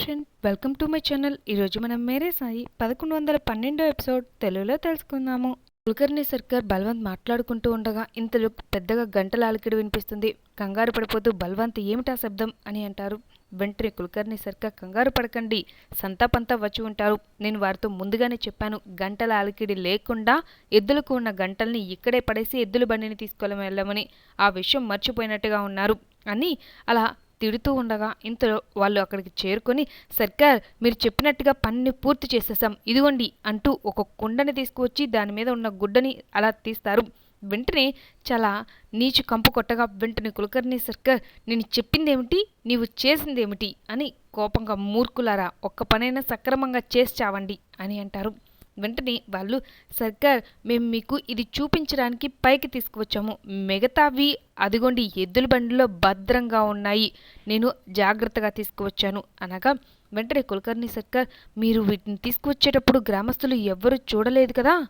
Fashion welcome to my channel ఈరోజు మనం మేరే సాయి పదకొండు వందల పన్నెండో ఎపిసోడ్ తెలుగులో తెలుసుకుందాము. కుల్కర్ణి సర్కార్ బల్వంత్ మాట్లాడుకుంటూ ఉండగా ఇంతలో పెద్దగా గంటల అలికిడి వినిపిస్తుంది. కంగారు పడిపోతూ బల్వంత్ ఏమిటా శబ్దం అని అంటారు. వెంటనే కుల్కర్ణి సర్కార్ కంగారు పడకండి. సంతాపంతా వచ్చి ఉంటారు. నేను వారితో ముందుగానే చెప్పాను గంటల అలికిడి లేకుండా ఎద్దులకు ఉన్న గంటల్ని ఇక్కడే పడేసి ఎద్దుల బండిని తీసుకొని వెళ్ళమని ఆ విషయం మర్చిపోయినట్టుగా ఉన్నారు. అని అలా తిడుతూ ఉండగా ఇంతలో వాళ్ళు అక్కడికి చేరుకొని సర్కార్ మీరు చెప్పినట్టుగా పనిని పూర్తి చేసేసాం ఇదిగోండి అంటూ ఒక కుండని తీసుకువచ్చి దాని మీద ఉన్న గుడ్డని అలా తీస్తారు. వెంటనే చాలా నీచు కంపు కొట్టగా వెంటనే కులకర్ణి సర్కార్ నేను చెప్పిందేమిటి? నీవు చేసిందేమిటి? అని కోపంగా మూర్ఖులారా ఒక్క పనైనా సక్రమంగా చేసి చావండి అని అంటారు. వెంటనే వాళ్ళు సర్కార్ మేము మీకు ఇది చూపించడానికి పైకి తీసుకువచ్చాము. మిగతావి అదిగోండి ఎద్దుల బండిలో భద్రంగా ఉన్నాయి. నేను జాగ్రత్తగా తీసుకువచ్చాను. అనగా వెంటనే కులకర్ణి సర్కార్ మీరు వీటిని తీసుకువచ్చేటప్పుడు గ్రామస్తులు ఎవ్వరూ చూడలేదు కదా?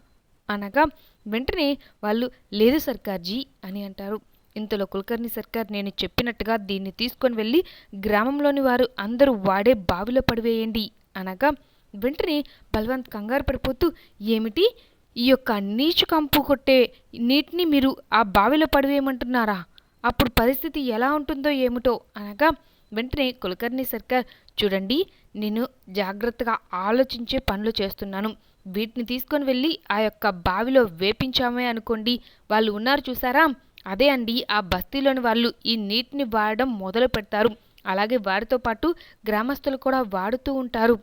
అనగా వెంటనే వాళ్ళు లేదు సర్కార్జీ అని అంటారు. ఇంతలో కులకర్ణి సర్కార్ నేను చెప్పినట్టుగా దీన్ని తీసుకొని వెళ్ళి గ్రామంలోని వారు అందరూ వాడే బావిలో పడివేయండి. అనగా వెంటనే బలవంత్ కంగారు పడిపోతూ ఏమిటి? ఈ యొక్క నీచు కంపు కొట్టే నీటిని మీరు ఆ బావిలో పడివేయమంటున్నారా? అప్పుడు పరిస్థితి ఎలా ఉంటుందో ఏమిటో? అనగా వెంటనే కులకర్ణి సర్కార్ చూడండి నేను జాగ్రత్తగా ఆలోచించే పనులు చేస్తున్నాను. వీటిని తీసుకొని వెళ్ళి ఆ యొక్క బావిలో వేపించామే అనుకోండి. వాళ్ళు ఉన్నారు చూసారా? అదే అండి ఆ బస్తీలోని వాళ్ళు ఈ నీటిని వాడడం మొదలు పెడతారు అలాగే వారితో పాటు గ్రామస్తులు కూడా వాడుతూ ఉంటారు.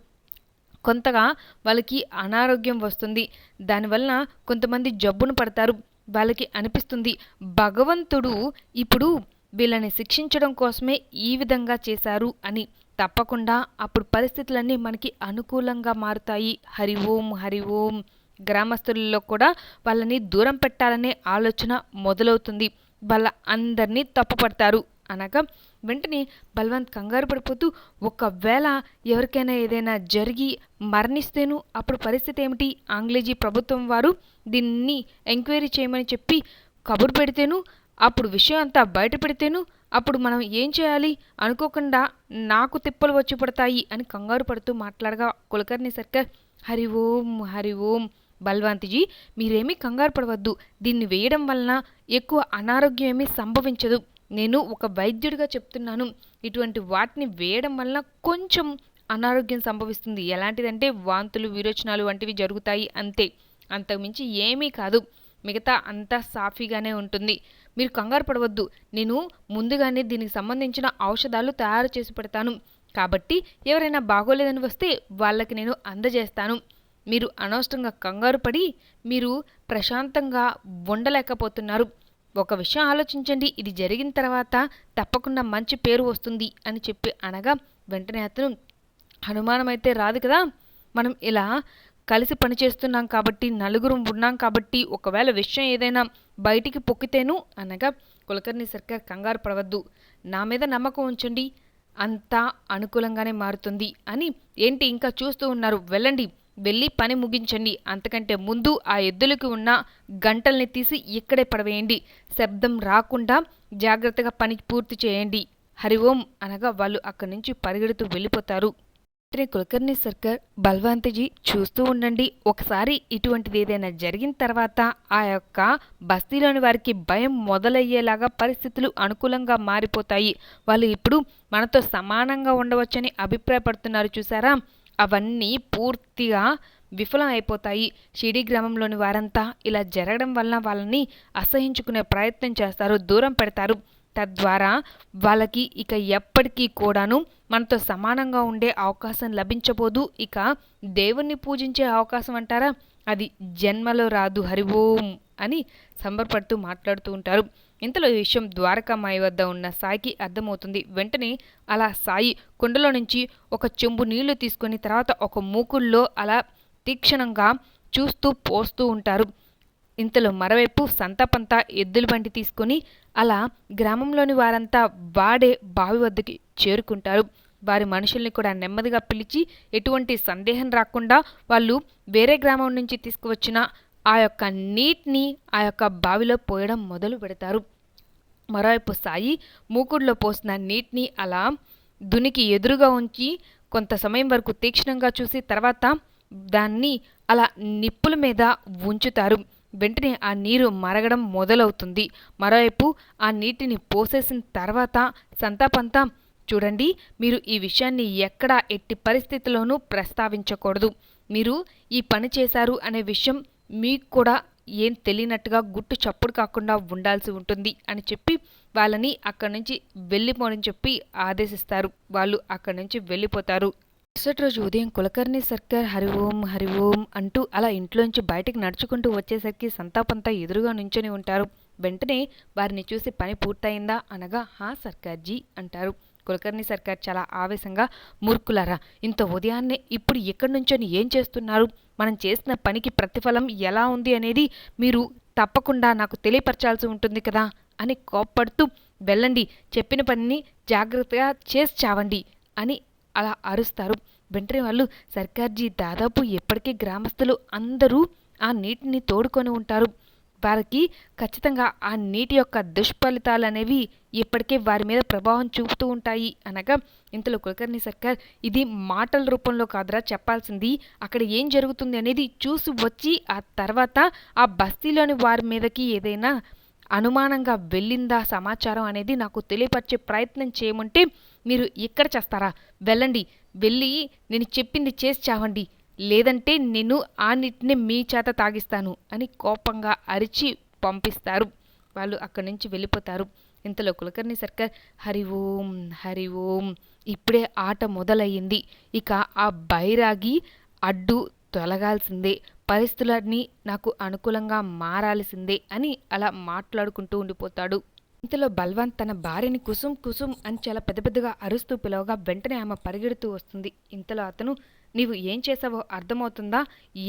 కొంతగా వాళ్ళకి అనారోగ్యం వస్తుంది. దానివలన కొంతమంది జబ్బును పడతారు. వాళ్ళకి అనిపిస్తుంది. భగవంతుడు ఇప్పుడు వీళ్ళని శిక్షించడం కోసమే ఈ విధంగా చేశారు అని. తప్పకుండా అప్పుడు పరిస్థితులన్నీ మనకి అనుకూలంగా మారుతాయి. హరి ఓం హరి ఓం. గ్రామస్తులలో కూడా వాళ్ళని దూరం పెట్టాలనే ఆలోచన మొదలవుతుంది. వాళ్ళ అందరినీ తప్పుపడతారు. అనగా వెంటనే బల్వంత్ కంగారు పడిపోతూ ఒకవేళ ఎవరికైనా ఏదైనా జరిగి మరణిస్తేను అప్పుడు పరిస్థితి ఏమిటి ఆంగ్లేజీ ప్రభుత్వం వారు దీన్ని ఎంక్వైరీ చేయమని చెప్పి కబురు పెడితేను అప్పుడు విషయం అంతా బయట పెడితేను అప్పుడు మనం ఏం చేయాలి అనుకోకుండా నాకు తిప్పలు వచ్చి పడతాయి అని కంగారు పడుతూ మాట్లాడగా కులకర్ణి సర్కార్ హరి ఓం హరి ఓం బల్వంతిజీ మీరేమీ కంగారు పడవద్దు. దీన్ని వేయడం వలన ఎక్కువ అనారోగ్యం ఏమీ సంభవించదు. నేను ఒక వైద్యుడిగా చెప్తున్నాను. ఇటువంటి వాటిని వేయడం వలన కొంచెం అనారోగ్యం సంభవిస్తుంది. ఎలాంటిదంటే వాంతులు విరోచనాలు వంటివి జరుగుతాయి అంతే. అంతకుమించి ఏమీ కాదు. మిగతా అంతా సాఫీగానే ఉంటుంది. మీరు కంగారు పడవద్దు. నేను ముందుగానే దీనికి సంబంధించిన ఔషధాలు తయారు చేసి పెడతాను. కాబట్టి ఎవరైనా బాగోలేదని వస్తే వాళ్ళకి నేను అందజేస్తాను. మీరు అనవసరంగా కంగారు పడి మీరు ప్రశాంతంగా ఉండలేకపోతున్నారు. ఒక విషయం ఆలోచించండి. ఇది జరిగిన తర్వాత తప్పకుండా మంచి పేరు వస్తుంది అని చెప్పి అనగా వెంటనే అతను అనుమానం అయితే రాదు కదా! మనం ఇలా కలిసి పనిచేస్తున్నాం కాబట్టి నలుగురు ఉన్నాం కాబట్టి ఒకవేళ విషయం ఏదైనా బయటికి పొక్కితేను అనగా కులకర్ణి సర్కార్ కంగారు పడవద్దు. నా మీద నమ్మకం ఉంచండి. అంతా అనుకూలంగానే మారుతుంది అని ఏంటి ఇంకా చూస్తూ ఉన్నారు. వెళ్ళండి. వెళ్ళి పని ముగించండి. అంతకంటే ముందు ఆ ఎద్దులకు ఉన్న గంటల్ని తీసి ఇక్కడే పడవేయండి. శబ్దం రాకుండా జాగ్రత్తగా పని పూర్తి చేయండి. హరి ఓం అనగా వాళ్ళు అక్కడి నుంచి పరిగెడుతూ వెళ్ళిపోతారు. వెంటనే కులకర్ణి సర్కార్ బల్వంతజీ చూస్తూ ఉండండి. ఒకసారి ఇటువంటిది ఏదైనా జరిగిన తర్వాత ఆ యొక్క బస్తీలోని వారికి భయం మొదలయ్యేలాగా పరిస్థితులు అనుకూలంగా మారిపోతాయి. వాళ్ళు ఇప్పుడు మనతో సమానంగా ఉండవచ్చని అభిప్రాయపడుతున్నారు. చూసారా అవన్నీ పూర్తిగా విఫలం అయిపోతాయి షిడి గ్రామంలోని వారంతా ఇలా జరగడం వలన వాళ్ళని అసహించుకునే ప్రయత్నం చేస్తారు దూరం పెడతారు. తద్వారా వాళ్ళకి ఇక ఎప్పటికీ కూడాను మనతో సమానంగా ఉండే అవకాశం లభించబోదు. ఇక దేవుణ్ణి పూజించే అవకాశం అంటారా? అది జన్మలో రాదు హరి ఓం అని సంబరపడుతూ మాట్లాడుతూ ఉంటారు. ఇంతలో ఈ విషయం ద్వారకామాయి వద్ద ఉన్న సాయికి అర్థమవుతుంది. వెంటనే అలా సాయి కుండలో నుంచి ఒక చెంబు నీళ్ళు తీసుకొని తర్వాత ఒక మూకుల్లో అలా తీక్షణంగా చూస్తూ పోస్తూ ఉంటారు. ఇంతలో మరోవైపు సంతపంతా ఎద్దుల బండి తీసుకొని అలా గ్రామంలోని వారంతా వాడే బావి వద్దకి చేరుకుంటారు. వారి మనుషుల్ని కూడా నెమ్మదిగా పిలిచి ఎటువంటి సందేహం రాకుండా వాళ్ళు వేరే గ్రామం నుంచి తీసుకువచ్చిన ఆ యొక్క నీటిని ఆ యొక్క బావిలో పోయడం మొదలు పెడతారు. మరోవైపు సాయి మూకుడులో పోసిన నీటిని అలా దునికి ఎదురుగా ఉంచి కొంత సమయం వరకు తీక్షణంగా చూసి తర్వాత దాన్ని అలా నిప్పుల మీద ఉంచుతారు. వెంటనే ఆ నీరు మరగడం మొదలవుతుంది. మరోవైపు ఆ నీటిని పోసేసిన తర్వాత సంతాపంతా చూడండి మీరు ఈ విషయాన్ని ఎక్కడా ఎట్టి పరిస్థితుల్లోనూ ప్రస్తావించకూడదు. మీరు ఈ పని చేశారు అనే విషయం మీకు కూడా ఏం తెలియనట్టుగా గుట్టు చప్పుడు కాకుండా ఉండాల్సి ఉంటుంది అని చెప్పి వాళ్ళని అక్కడి నుంచి వెళ్ళిపోనని చెప్పి ఆదేశిస్తారు. వాళ్ళు అక్కడి నుంచి వెళ్ళిపోతారు. మరుసటి రోజు ఉదయం కులకర్ణి సర్కార్ హరి ఓం హరి ఓం అంటూ అలా ఇంట్లోంచి బయటికి నడుచుకుంటూ వచ్చేసరికి సంతాపంతా ఎదురుగా నుంచొని ఉంటారు. వెంటనే వారిని చూసి పని పూర్తయిందా అనగా హా సర్కార్జీ అంటారు. కులకర్ణి సర్కార్ చాలా ఆవేశంగా మూర్ఖులారా ఇంత ఉదయాన్నే ఇప్పుడు ఎక్కడి నుంచొని ఏం చేస్తున్నారు? మనం చేసిన పనికి ప్రతిఫలం ఎలా ఉంది అనేది మీరు తప్పకుండా నాకు తెలియపరచాల్సి ఉంటుంది కదా అని కోప్పడుతూ వెళ్ళండి చెప్పిన పనిని జాగ్రత్తగా చేసి చావండి అని అలా అరుస్తారు. వెంటనే వాళ్ళు సర్కార్జీ దాదాపు ఎప్పటికీ గ్రామస్తులు అందరూ ఆ నీటిని తోడుకొని ఉంటారు. వారికి ఖచ్చితంగా ఆ నీటి యొక్క దుష్ఫలితాలు అనేవి ఇప్పటికే వారి మీద ప్రభావం చూపుతూ ఉంటాయి. అనగా ఇంతలో కులకర్ణి సర్కార్ ఇది మాటల రూపంలో కాదురా చెప్పాల్సింది అక్కడ ఏం జరుగుతుంది అనేది చూసి వచ్చి ఆ తర్వాత ఆ బస్తీలోని వారి మీదకి ఏదైనా అనుమానంగా వెళ్ళిందా సమాచారం అనేది నాకు తెలియపరిచే ప్రయత్నం చేయమంటే మీరు ఇక్కడ చేస్తారా? వెళ్ళండి. వెళ్ళి నేను చెప్పింది చేసి చావండి. లేదంటే నేను ఆ నీటిని మీ చేత తాగిస్తాను అని కోపంగా అరిచి పంపిస్తారు. వాళ్ళు అక్కడి నుంచి వెళ్ళిపోతారు. ఇంతలో కులకర్ణి సర్కార్ హరి ఓం హరి ఓం ఇప్పుడే ఆట మొదలయ్యింది. ఇక ఆ బైరాగి అడ్డు తొలగాల్సిందే. పరిస్థితులన్నీ నాకు అనుకూలంగా మారాల్సిందే అని అలా మాట్లాడుకుంటూ ఉండిపోతాడు. ఇంతలో బల్వంత్ తన భార్యని కుసుమ్ కుసుమ్ అని చాలా పెద్ద పెద్దగా అరుస్తూ పిలవగా వెంటనే ఆమె పరిగెడుతూ వస్తుంది. ఇంతలో అతను నీవు ఏం చేసావో అర్థమవుతుందా?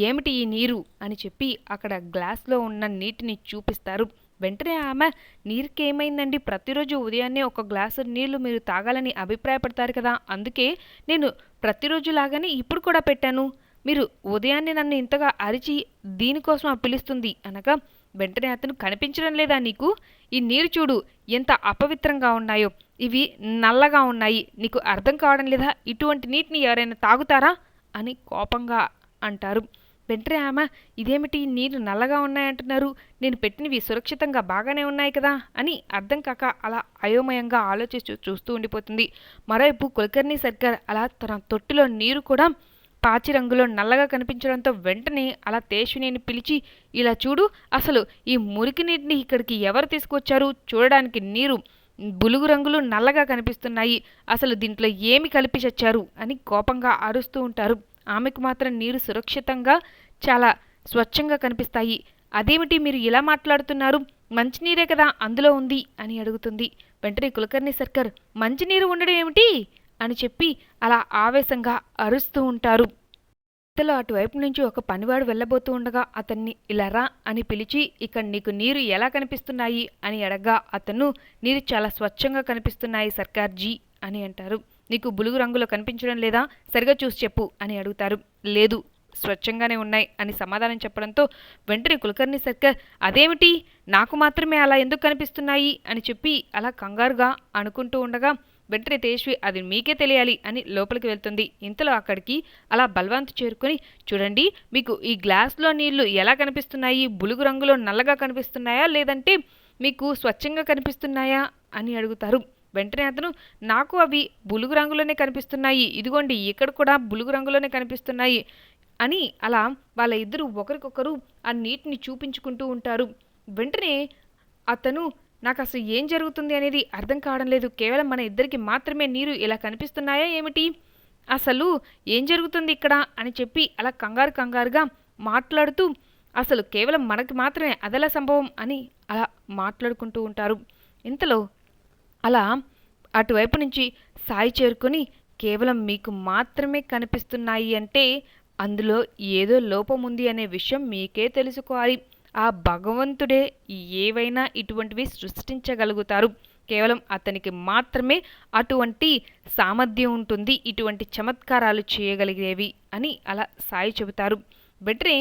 ఏమిటి ఈ నీరు? అని చెప్పి అక్కడ గ్లాస్లో ఉన్న నీటిని చూపిస్తారు. వెంటనే ఆమె నీరుకేమైందండి? ప్రతిరోజు ఉదయాన్నే ఒక గ్లాసు నీళ్ళు మీరు తాగాలని అభిప్రాయపడతారు కదా! అందుకే నేను ప్రతిరోజు లాగానే ఇప్పుడు కూడా పెట్టాను. మీరు ఉదయాన్నే నన్ను ఇంతగా అరిచి దీనికోసం పిలుస్తుంది? అనగా వెంటనే అతను కనిపించడం లేదా నీకు? ఈ నీరు చూడు ఎంత అపవిత్రంగా ఉన్నాయో! ఇవి నల్లగా ఉన్నాయి. నీకు అర్థం కావడం లేదా? ఇటువంటి నీటిని ఎవరైనా తాగుతారా? అని కోపంగా అంటారు. వెంటనే ఆమె ఇదేమిటి? నీరు నల్లగా ఉన్నాయంటున్నారు. నేను పెట్టినవి సురక్షితంగా బాగానే ఉన్నాయి కదా అని అర్థం కాక అలా అయోమయంగా ఆలోచిస్తూ చూస్తూ ఉండిపోతుంది. మరోవైపు కులకర్ణి సర్కార్ అలా తన తొట్టిలో నీరు కూడా పాచి రంగులో నల్లగా కనిపించడంతో వెంటనే అలా తేషునేని పిలిచి ఇలా చూడు అసలు ఈ మురికి నీటిని ఇక్కడికి ఎవరు తీసుకొచ్చారు? చూడడానికి నీరు బులుగు రంగులు నల్లగా కనిపిస్తున్నాయి. అసలు దీంట్లో ఏమి కలిపి చచ్చారు? అని కోపంగా అరుస్తూ ఉంటారు. ఆమెకు మాత్రం నీరు సురక్షితంగా చాలా స్వచ్ఛంగా కనిపిస్తాయి. అదేమిటి మీరు ఇలా మాట్లాడుతున్నారు? మంచినీరే కదా అందులో ఉంది అని అడుగుతుంది. వెంటనే కులకర్ణి సర్కార్ మంచినీరు ఉండడం ఏమిటి? అని చెప్పి అలా ఆవేశంగా అరుస్తూ ఉంటారు. ఇంతలో అటువైపు నుంచి ఒక పనివాడు వెళ్ళబోతూ ఉండగా అతన్ని ఇలా రా అని పిలిచి ఇక్కడ నీకు నీరు ఎలా కనిపిస్తున్నాయి? అని అడగా అతను నీరు చాలా స్వచ్ఛంగా కనిపిస్తున్నాయి సర్కార్జీ అని అంటారు. నీకు బులుగు రంగులో కనిపించడం లేదా? సరిగా చూసి చెప్పు అని అడుగుతారు. లేదు స్వచ్ఛంగానే ఉన్నాయి అని సమాధానం చెప్పడంతో వెంటనే కులకర్ణి సర్కార్ అదేమిటి? నాకు మాత్రమే అలా ఎందుకు కనిపిస్తున్నాయి? అని చెప్పి అలా కంగారుగా అనుకుంటూ ఉండగా వెంటనే తేజ్వి అది మీకే తెలియాలి అని లోపలికి వెళ్తుంది. ఇంతలో అక్కడికి అలా బల్వంత్ చేరుకొని చూడండి మీకు ఈ గ్లాస్లో నీళ్ళు ఎలా కనిపిస్తున్నాయి? బులుగు రంగులో నల్లగా కనిపిస్తున్నాయా? లేదంటే మీకు స్వచ్ఛంగా కనిపిస్తున్నాయా? అని అడుగుతారు. వెంటనే అతను నాకు అవి బులుగు రంగులోనే కనిపిస్తున్నాయి. ఇదిగోండి ఇక్కడ కూడా బులుగు రంగులోనే కనిపిస్తున్నాయి అని అలా వాళ్ళ ఇద్దరు ఒకరికొకరు ఆ నీటిని చూపించుకుంటూ ఉంటారు. వెంటనే అతను నాకు అసలు ఏం జరుగుతుంది అనేది అర్థం కావడం లేదు. కేవలం మన ఇద్దరికి మాత్రమే నీరు ఇలా కనిపిస్తున్నాయా ఏమిటి? అసలు ఏం జరుగుతుంది ఇక్కడ? అని చెప్పి అలా కంగారు కంగారుగా మాట్లాడుతూ అసలు కేవలం మనకి మాత్రమే అదల సంభవం అని అలా మాట్లాడుకుంటూ ఉంటారు. ఇంతలో అలా అటువైపు నుంచి సాయి చేరుకొని కేవలం మీకు మాత్రమే కనిపిస్తున్నాయి అంటే అందులో ఏదో లోపం ఉంది అనే విషయం మీకే తెలుసుకోవాలి. ఆ భగవంతుడే ఏవైనా ఇటువంటివి సృష్టించగలుగుతారు. కేవలం అతనికి మాత్రమే అటువంటి సామర్థ్యం ఉంటుంది. ఇటువంటి చమత్కారాలు చేయగలిగేవి అని అలా సాయి చెబుతారు. బెటరే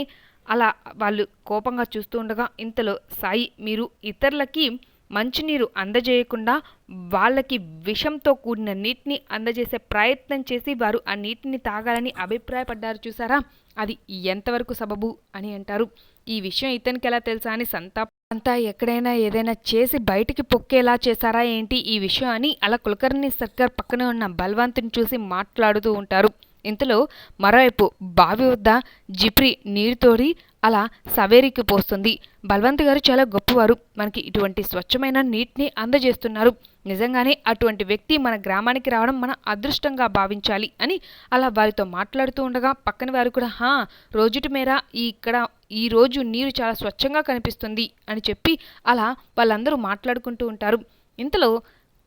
అలా వాళ్ళు కోపంగా చూస్తూ ఉండగా ఇంతలో సాయి మీరు ఇతరులకి మంచినీరు అందజేయకుండా వాళ్ళకి విషంతో కూడిన నీటిని అందజేసే ప్రయత్నం చేసి వారు ఆ నీటిని తాగాలని అభిప్రాయపడ్డారు చూసారా? అది ఎంతవరకు సబబు అని అంటారు. ఈ విషయం ఇతనికి ఎలా తెలుసా అని సంతాప. అంతా ఎక్కడైనా ఏదైనా చేసి బయటికి పొక్కేలా చేశారా ఏంటి? ఈ విషయం అని అలా కులకర్ణి సర్కార్ పక్కనే ఉన్న బల్వంతుని చూసి మాట్లాడుతూ ఉంటారు. ఇంతలో మరోవైపు బావి వద్ద జిప్రి నీరు తోడి అలా సవేరికి పోస్తుంది. బల్వంత్ గారు చాలా గొప్పవారు. మనకి ఇటువంటి స్వచ్ఛమైన నీటిని అందజేస్తున్నారు. నిజంగానే అటువంటి వ్యక్తి మన గ్రామానికి రావడం మన అదృష్టంగా భావించాలి అని అలా వారితో మాట్లాడుతూ ఉండగా పక్కన వారు కూడా హా రోజుటి మేర ఈ ఇక్కడ ఈ రోజు నీరు చాలా స్వచ్ఛంగా కనిపిస్తుంది అని చెప్పి అలా వాళ్ళందరూ మాట్లాడుకుంటూ ఉంటారు. ఇంతలో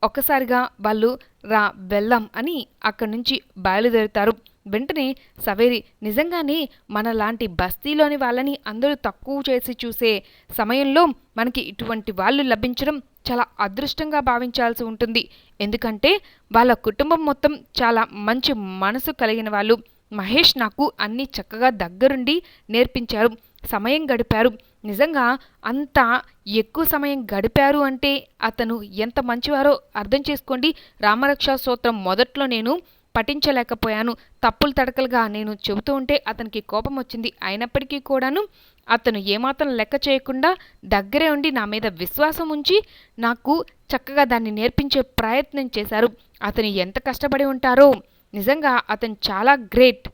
ఒక్కసారిగా వాళ్ళు రా వెళ్దాం అని అక్కడి నుంచి బయలుదేరుతారు. వెంటనే సవేరి నిజంగానే మనలాంటి బస్తీలోని వాళ్ళని అందరూ తక్కువ చేసి చూసే సమయంలో మనకి ఇటువంటి వాళ్ళు లభించడం చాలా అదృష్టంగా భావించాల్సి ఉంటుంది. ఎందుకంటే వాళ్ళ కుటుంబం మొత్తం చాలా మంచి మనసు కలిగిన వాళ్ళు. మహేష్ నాకు అన్నీ చక్కగా దగ్గరుండి నేర్పించారు. సమయం గడిపారు. నిజంగా అంత ఎక్కువ సమయం గడిపారు అంటే అతను ఎంత మంచివారో అర్థం చేసుకోండి. రామరక్షా స్తోత్రం మొదట్లో నేను పఠించలేకపోయాను తప్పులు తడకలుగా నేను చెబుతూ ఉంటే అతనికి కోపం వచ్చింది. అయినప్పటికీ కూడాను అతను ఏమాత్రం లెక్క చేయకుండా దగ్గరే ఉండి నా మీద విశ్వాసం ఉంచి నాకు చక్కగా దాన్ని నేర్పించే ప్రయత్నం చేశారు. అతను ఎంత కష్టపడి ఉంటారో. నిజంగా అతను చాలా గ్రేట్.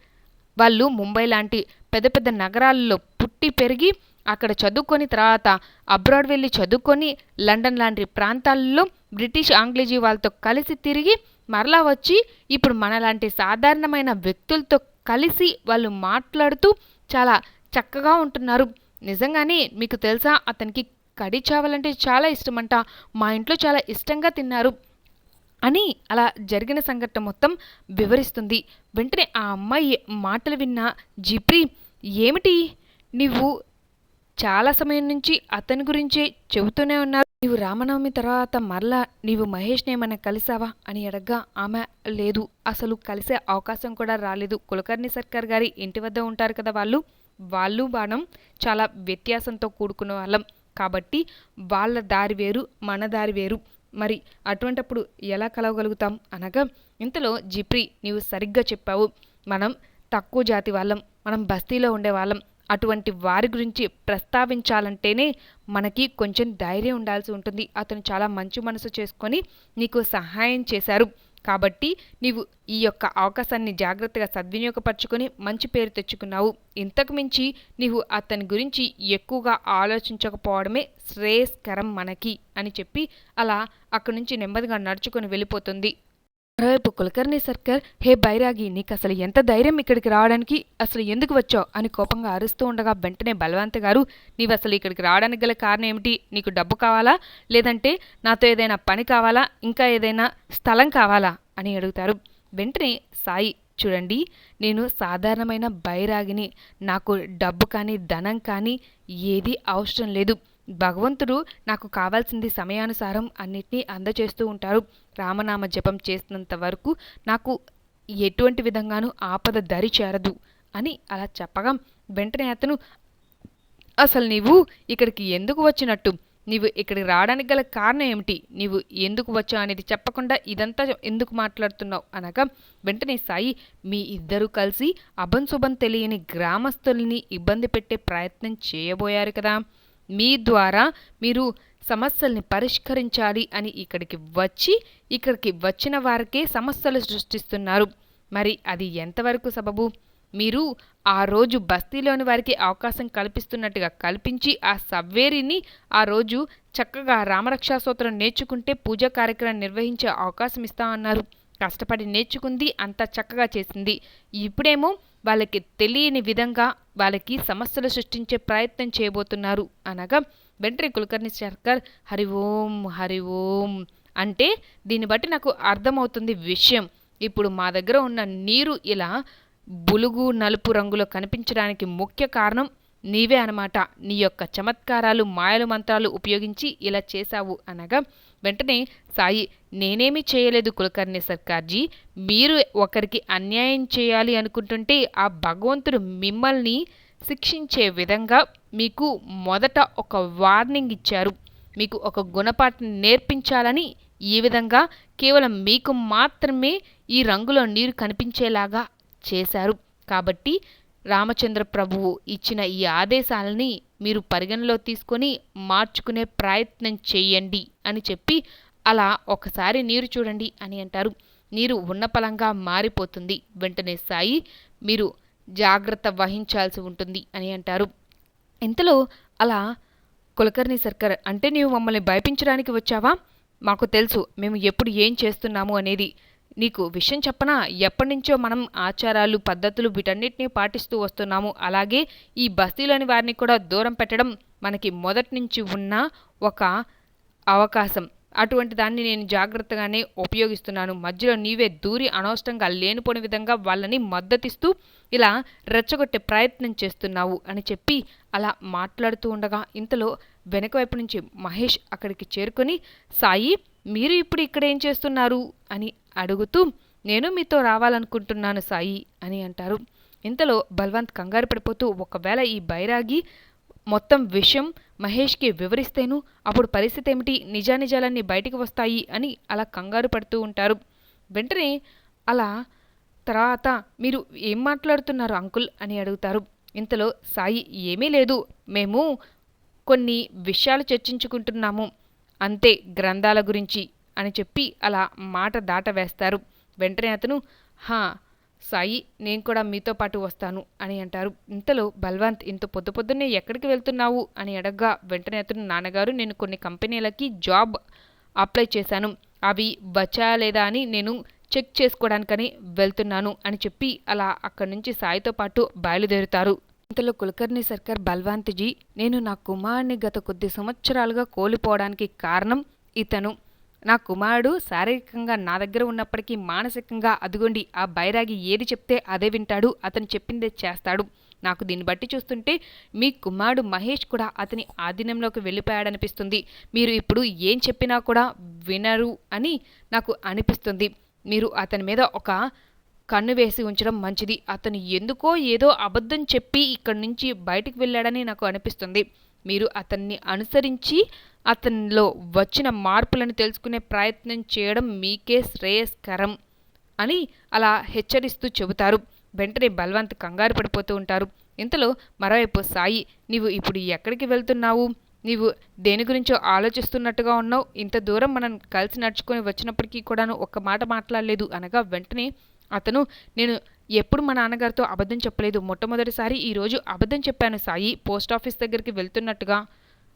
వాళ్ళు ముంబై లాంటి పెద్ద పెద్ద నగరాల్లో పుట్టి పెరిగి అక్కడ చదువుకొని తర్వాత అబ్రాడ్ వెళ్ళి చదువుకొని లండన్ లాంటి ప్రాంతాల్లో బ్రిటిష్ ఆంగ్లేజీ వాళ్ళతో కలిసి తిరిగి మరలా వచ్చి ఇప్పుడు మనలాంటి సాధారణమైన వ్యక్తులతో కలిసి వాళ్ళు మాట్లాడుతూ చాలా చక్కగా ఉంటున్నారు. నిజంగానే మీకు తెలుసా? అతనికి కడి చావాలంటే చాలా ఇష్టమంట. మా ఇంట్లో చాలా ఇష్టంగా తిన్నారు అని అలా జరిగిన సంఘటన మొత్తం వివరిస్తుంది. వెంటనే ఆ అమ్మాయి మాటలు విన్న జిప్రి ఏమిటి? నువ్వు చాలా సమయం నుంచి అతని గురించే చెబుతూనే ఉన్నారు. నీవు రామనవమి తర్వాత మరలా నీవు మహేష్ని ఏమైనా కలిసావా? అని అడగ్గా ఆమె లేదు. అసలు కలిసే అవకాశం కూడా రాలేదు. కులకర్ణి సర్కార్ గారి ఇంటి వద్ద ఉంటారు కదా వాళ్ళు? వాళ్ళు బాణం చాలా వ్యత్యాసంతో కూడుకున్న వాళ్ళం. కాబట్టి వాళ్ళ దారి వేరు మన దారి వేరు. మరి అటువంటప్పుడు ఎలా కలవగలుగుతాం? అనగా ఇంతలో జిప్రి నీవు సరిగ్గా చెప్పావు. మనం తక్కువ జాతి వాళ్ళం. మనం బస్తీలో ఉండే వాళ్ళం. అటువంటి వారి గురించి ప్రస్తావించాలంటేనే మనకి కొంచెం ధైర్యం ఉండాల్సి ఉంటుంది. అతను చాలా మంచి మనసు చేసుకొని నీకు సహాయం చేశారు. కాబట్టి నీవు ఈ యొక్క అవకాశాన్ని జాగ్రత్తగా సద్వినియోగపరచుకొని మంచి పేరు తెచ్చుకున్నావు. ఇంతకు మించి నీవు అతని గురించి ఎక్కువగా ఆలోచించకపోవడమే శ్రేయస్కరం మనకి అని చెప్పి అలా అక్కడి నుంచి నెమ్మదిగా నడుచుకొని వెళ్ళిపోతుంది. మరోవైపు కులకర్ణి సర్కర్ హే బైరాగి నీకు అసలు ఎంత ధైర్యం ఇక్కడికి రావడానికి? అసలు ఎందుకు వచ్చావు? అని కోపంగా అరుస్తూ ఉండగా వెంటనే బలవంత్ గారు నీవు అసలు ఇక్కడికి రావడానికి గల కారణం ఏమిటి? నీకు డబ్బు కావాలా? లేదంటే నాతో ఏదైనా పని కావాలా? ఇంకా ఏదైనా స్థలం కావాలా? అని అడుగుతారు. వెంటనే సాయి చూడండి నేను సాధారణమైన బైరాగిని. నాకు డబ్బు కానీ ధనం కానీ ఏది అవసరం లేదు. భగవంతుడు నాకు కావాల్సింది సమయానుసారం అన్నిటినీ అందచేస్తూ ఉంటారు రామనామ జపం చేసినంత వరకు నాకు ఎటువంటి విధంగానూ ఆపద దరి చేరదు అని అలా చెప్పగా వెంటనే అతను అసలు నీవు ఇక్కడికి ఎందుకు వచ్చినట్టు? నీవు ఇక్కడికి రావడానికి గల కారణం ఏమిటి? నీవు ఎందుకు వచ్చావు అనేది చెప్పకుండా ఇదంతా ఎందుకు మాట్లాడుతున్నావు? అనగా వెంటనే సాయి మీ ఇద్దరు కలిసి అభంశుభం తెలియని గ్రామస్తుల్ని ఇబ్బంది పెట్టే ప్రయత్నం చేయబోయారు కదా. మీ ద్వారా మీరు సమస్యల్ని పరిష్కరించాలి అని ఇక్కడికి వచ్చి ఇక్కడికి వచ్చిన వారికే సమస్యలు సృష్టిస్తున్నారు. మరి అది ఎంతవరకు సబబు? మీరు ఆ రోజు బస్తీలోని వారికి అవకాశం కల్పిస్తున్నట్టుగా కల్పించి ఆ సవ్వేరిని ఆ రోజు చక్కగా రామరక్షా సూత్రం నేర్చుకుంటే పూజా కార్యక్రమం నిర్వహించే అవకాశం ఇస్తా అన్నారు. కష్టపడి నేర్చుకుంది అంత చక్కగా చేసింది. ఇప్పుడేమో వాళ్ళకి తెలియని విధంగా వాళ్ళకి సమస్యలు సృష్టించే ప్రయత్నం చేయబోతున్నారు. అనగా వెంటనే కులకర్ణి సర్కార్ హరి ఓం హరి ఓం అంటే దీన్ని బట్టి నాకు అర్థమవుతుంది విషయం. ఇప్పుడు మా దగ్గర ఉన్న నీరు ఇలా బులుగు నలుపు రంగులో కనిపించడానికి ముఖ్య కారణం నీవే అనమాట నీ యొక్క చమత్కారాలు మాయలు మంత్రాలు ఉపయోగించి ఇలా చేశావు. అనగా వెంటనే సాయి నేనేమీ చేయలేదు కులకర్ణి సర్కార్జీ మీరు ఒకరికి అన్యాయం చేయాలి అనుకుంటుంటే ఆ భగవంతుడు మిమ్మల్ని శిక్షించే విధంగా మీకు మొదట ఒక వార్నింగ్ ఇచ్చారు. మీకు ఒక గుణపాఠం నేర్పించాలని ఈ విధంగా కేవలం మీకు మాత్రమే ఈ రంగులో నీరు కనిపించేలాగా చేశారు. కాబట్టి రామచంద్ర ప్రభువు ఇచ్చిన ఈ ఆదేశాలని మీరు పరిగణలో తీసుకొని మార్చుకునే ప్రయత్నం చేయండి అని చెప్పి అలా ఒకసారి నీరు చూడండి అని అంటారు. నీరు ఉన్నపలంగా మారిపోతుంది. వెంటనే సాయి మీరు జాగ్రత్త వహించాల్సి ఉంటుంది అని అంటారు. ఇంతలో అలా కులకర్ణి సర్కర్ అంటే నీవు మమ్మల్ని భయపించడానికి వచ్చావా? మాకు తెలుసు. మేము ఎప్పుడు ఏం చేస్తున్నాము అనేది నీకు విషయం చెప్పనా? ఎప్పటినుంచో మనం ఆచారాలు పద్ధతులు వీటన్నిటిని పాటిస్తూ వస్తున్నాము. అలాగే ఈ బస్తీలోని వారిని కూడా దూరం పెట్టడం మనకి మొదటి నుంచి ఉన్న ఒక అవకాశం. అటువంటి దాన్ని నేను జాగ్రత్తగానే ఉపయోగిస్తున్నాను. మధ్యలో నీవే దూరి అనవసరంగా లేనిపోని విధంగా వాళ్ళని మద్దతిస్తూ ఇలా రెచ్చగొట్టే ప్రయత్నం చేస్తున్నావు అని చెప్పి అలా మాట్లాడుతూ ఉండగా ఇంతలో వెనక వైపు నుంచి మహేష్ అక్కడికి చేరుకొని సాయి మీరు ఇప్పుడు ఇక్కడ ఏం చేస్తున్నారు? అని అడుగుతూ నేను మీతో రావాలనుకుంటున్నాను సాయి అని అంటారు. ఇంతలో బల్వంత్ కంగారు పడిపోతూ ఒకవేళ ఈ బైరాగి మొత్తం విషయం మహేష్కి వివరిస్తేను అప్పుడు పరిస్థితి ఏమిటి? నిజానిజాలన్నీ బయటికి వస్తాయి అని అలా కంగారు పడుతూ ఉంటారు. వెంటనే అలా తర్వాత మీరు ఏం మాట్లాడుతున్నారు అంకుల్? అని అడుగుతారు. ఇంతలో సాయి ఏమీ లేదు. మేము కొన్ని విషయాలు చర్చించుకుంటున్నాము. అంతే గ్రంథాల గురించి. అని చెప్పి అలా మాట దాట వేస్తారు వెంటనే అతను హా సాయి నేను కూడా మీతో పాటు వస్తాను అని అంటారు. ఇంతలో బల్వంత్ ఇంత పొద్దు పొద్దున్నే ఎక్కడికి వెళ్తున్నావు? అని అడగ్గా వెంటనే అతను నాన్నగారు నేను కొన్ని కంపెనీలకి జాబ్ అప్లై చేశాను. అవి వచ్చా లేదా అని నేను చెక్ చేసుకోవడానికని వెళ్తున్నాను అని చెప్పి అలా అక్కడి నుంచి సాయితో పాటు బయలుదేరుతారు. ఇంతలో కులకర్ణి సర్కార్ బల్వంత్జీ నేను నా కుమారుని గత కొద్ది సంవత్సరాలుగా కోల్పోవడానికి కారణం ఇతను. నా కుమారుడు శారీరకంగా నా దగ్గర ఉన్నప్పటికీ మానసికంగా అదుగొండి. ఆ బైరాగి ఏది చెప్తే అదే వింటాడు. అతను చెప్పిందే చేస్తాడు. నాకు దీన్ని బట్టి చూస్తుంటే మీ కుమారుడు మహేష్ కూడా అతని ఆధీనంలోకి వెళ్ళిపోయాడనిపిస్తుంది. మీరు ఇప్పుడు ఏం చెప్పినా కూడా వినరు అని నాకు అనిపిస్తుంది. మీరు అతని మీద ఒక కన్ను వేసి ఉంచడం మంచిది. అతను ఎందుకో ఏదో అబద్ధం చెప్పి ఇక్కడి నుంచి బయటికి వెళ్ళాడని నాకు అనిపిస్తుంది. మీరు అతన్ని అనుసరించి అతనిలో వచ్చిన మార్పులను తెలుసుకునే ప్రయత్నం చేయడం మీకే శ్రేయస్కరం అని అలా హెచ్చరిస్తూ చెబుతారు. వెంటనే బల్వంత్ కంగారు పడిపోతూ ఉంటారు. ఇంతలో మరోవైపు సాయి నీవు ఇప్పుడు ఎక్కడికి వెళ్తున్నావు? నీవు దేని గురించో ఆలోచిస్తున్నట్టుగా ఉన్నావు? ఇంత దూరం మనం కలిసి నడుచుకొని వచ్చినప్పటికీ కూడాను ఒక్క మాట మాట్లాడలేదు. అనగా వెంటనే అతను నేను ఎప్పుడు మా నాన్నగారితో అబద్ధం చెప్పలేదు. మొట్టమొదటిసారి ఈరోజు అబద్ధం చెప్పాను సాయి. పోస్ట్ ఆఫీస్ దగ్గరికి వెళ్తున్నట్టుగా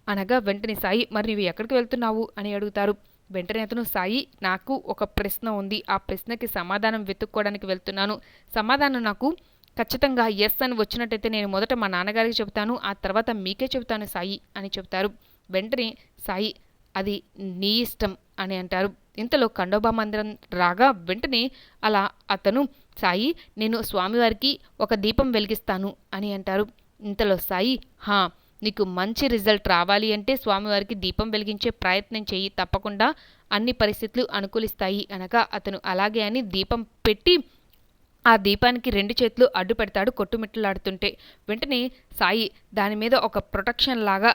అనగా వెంటనే సాయి మరి నువ్వు ఎక్కడికి వెళ్తున్నావు? అని అడుగుతారు. వెంటనే అతను సాయి నాకు ఒక ప్రశ్న ఉంది. ఆ ప్రశ్నకి సమాధానం వెతుక్కోవడానికి వెళ్తున్నాను. సమాధానం నాకు ఖచ్చితంగా ఎస్ అని వచ్చినట్టయితే నేను మొదట మా నాన్నగారికి చెబుతాను. ఆ తర్వాత మీకే చెబుతాను సాయి అని చెబుతారు. వెంటనే సాయి అది నీ ఇష్టం అని అంటారు. ఇంతలో ఖండోబా మందిరం రాగా వెంటనే అలా అతను సాయి నేను స్వామివారికి ఒక దీపం వెలిగిస్తాను అని అంటారు. ఇంతలో సాయి హా నీకు మంచి రిజల్ట్ రావాలి అంటే స్వామివారికి దీపం వెలిగించే ప్రయత్నం చేయి తప్పకుండా అన్ని పరిస్థితులు అనుకూలిస్తాయి అనగా అతను అలాగే అని దీపం పెట్టి ఆ దీపానికి రెండు చేతులు అడ్డు పెడతాడు కొట్టుమిట్టలాడుతుంటే. వెంటనే సాయి దాని మీద ఒక ప్రొటెక్షన్ లాగా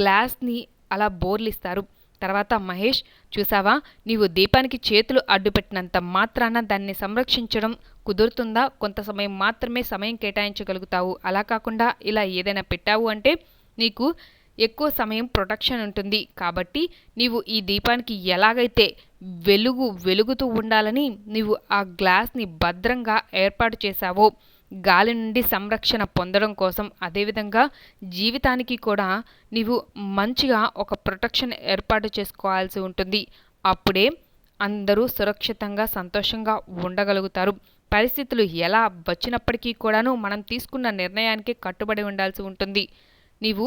గ్లాస్ని అలా బోర్లిస్తారు. తర్వాత మహేష్ చూసావా? నీవు దీపానికి చేతులు అడ్డుపెట్టినంత మాత్రాన దాన్ని సంరక్షించడం కుదురుతుందా? కొంత సమయం మాత్రమే సమయం కేటాయించగలుగుతావు. అలా కాకుండా ఇలా ఏదైనా పెట్టావు అంటే నీకు ఎక్కువ సమయం ప్రొటెక్షన్ ఉంటుంది. కాబట్టి నీవు ఈ దీపానికి ఎలాగైతే వెలుగు వెలుగుతూ ఉండాలని నీవు ఆ గ్లాస్ని భద్రంగా ఏర్పాటు చేశావో గాలి నుండి సంరక్షణ పొందడం కోసం అదేవిధంగా జీవితానికి కూడా నీవు మంచిగా ఒక ప్రొటెక్షన్ ఏర్పాటు చేసుకోవాల్సి ఉంటుంది. అప్పుడే అందరూ సురక్షితంగా సంతోషంగా ఉండగలుగుతారు. పరిస్థితులు ఎలా వచ్చినప్పటికీ కూడాను మనం తీసుకున్న నిర్ణయానికి కట్టుబడి ఉండాల్సి ఉంటుంది. నీవు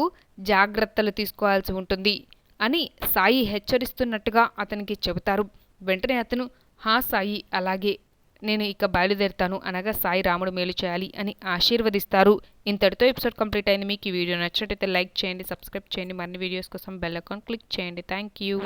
జాగ్రత్తలు తీసుకోవాల్సి ఉంటుంది అని సాయి హెచ్చరిస్తున్నట్టుగా అతనికి చెబుతారు. వెంటనే అతను హా సాయి అలాగే. నేను ఇక బయలుదేరుతాను. అనగా సాయి రాముడు మేలు చేయాలి అని ఆశీర్వదిస్తారు. ఇంతటితో ఎపిసోడ్ కంప్లీట్ అయింది. మీకు ఈ వీడియో నచ్చినట్టయితే లైక్ చేయండి సబ్స్క్రైబ్ చేయండి. మరిన్ని వీడియోస్ కోసం బెల్ అకౌంట్ క్లిక్ చేయండి. Thank you.